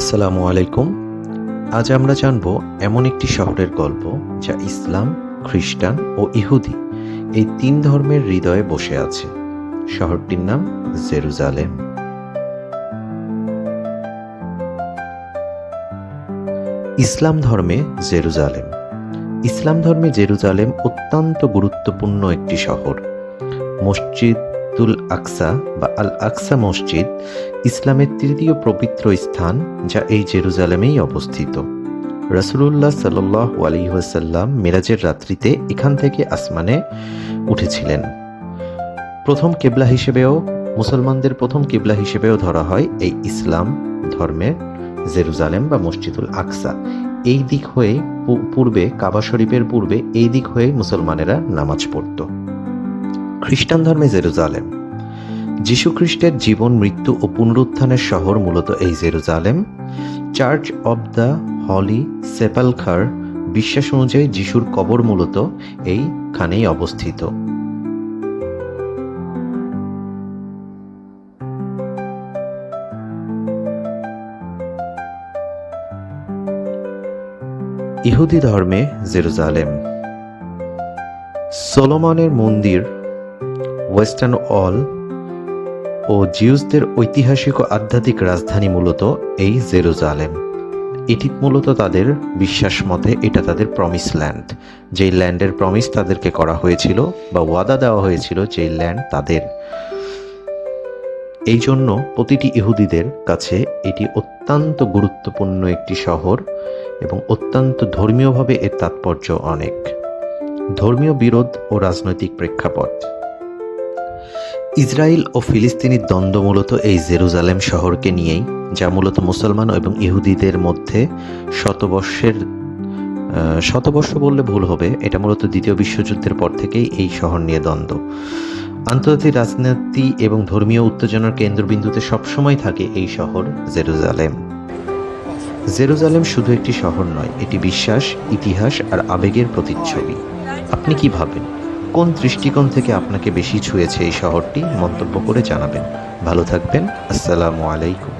আসসালামু আলাইকুম। আজ আমরা জানব এমন একটি শহরের গল্প যা ইসলাম, খ্রিস্টান ও ইহুদি এই তিন ধর্মের হৃদয়ে বসে আছে। শহরটির নাম জেরুজালেম। ইসলাম ধর্মে জেরুজালেম। ইসলাম ধর্মে জেরুজালেম অত্যন্ত গুরুত্বপূর্ণ একটি শহর। মসজিদুল আকসা বা আল আকসা মসজিদ ইসলামের তৃতীয় পবিত্র স্থান যা এই জেরুজালেমেই অবস্থিত। রাসুলুল্লাহ সাল্লাহ আলিহাসাল্লাম মেরাজের রাত্রিতে এখান থেকে আসমানে উঠেছিলেন। প্রথম কেবলা হিসেবেও, মুসলমানদের প্রথম কেবলা হিসেবেও ধরা হয় এই ইসলাম ধর্মের জেরুজালেম বা মসজিদুল আকসা। এই দিক হয়ে পূর্বে কাবা শরীফের পূর্বে এই দিক হয়ে মুসলমানেরা নামাজ পড়ত। খ্রিস্টান ধর্মে জেরুজালেম। খ্রিস্টের জীবন, মৃত্যু ও পুনরুত্থানের শহর মূলত এই Jerusalem. Church of the Holy Sepulchre বিশ্বাস অনুযায়ী যিশুর কবর মূলত এইখানেই অবস্থিত। ইহুদি ধর্মে জেরুজালেম। সোলোমনের মন্দির ওয়েস্টার্ন অল ও জিউসদের ঐতিহাসিক ও আধ্যাত্মিক রাজধানী মূলত এই জেরুজালেম। এটি মূলত তাদের বিশ্বাস মতে এটা তাদের প্রমিস ল্যান্ড যেই ল্যান্ডের প্রমিস তাদেরকে করা হয়েছিল বা ওয়াদা দেওয়া হয়েছিল যেই ল্যান্ড তাদের। এই জন্য প্রতিটি ইহুদিদের কাছে এটি অত্যন্ত গুরুত্বপূর্ণ একটি শহর এবং অত্যন্ত ধর্মীয়ভাবে এর তাৎপর্য অনেক। ধর্মীয় বিরোধ ও রাজনৈতিক প্রেক্ষাপট। ইসরায়েল ও ফিলিস্তিনির দ্বন্দ্ব মূলত এই জেরুজালেম শহরকে নিয়েই, যা মূলত মুসলমান এবং ইহুদিদের মধ্যে শতবর্ষের শতবর্ষ বললে ভুল হবে, এটা মূলত দ্বিতীয় বিশ্বযুদ্ধের পর থেকেই এই শহর নিয়ে দ্বন্দ্ব। আন্তর্জাতিক রাজনীতি এবং ধর্মীয় উত্তেজনার কেন্দ্রবিন্দুতে সবসময় থাকে এই শহর জেরুজালেম। জেরুজালেম শুধু একটি শহর নয়, এটি বিশ্বাস, ইতিহাস আর আবেগের প্রতিচ্ছবি। আপনি কি ভাবেন? কোন দৃষ্টিকোণ থেকে আপনাকে বেশি ছুঁয়েছে এই শহরটি মন্তব্য করে জানাবেন। ভালো থাকবেন। আসসালামু আলাইকুম।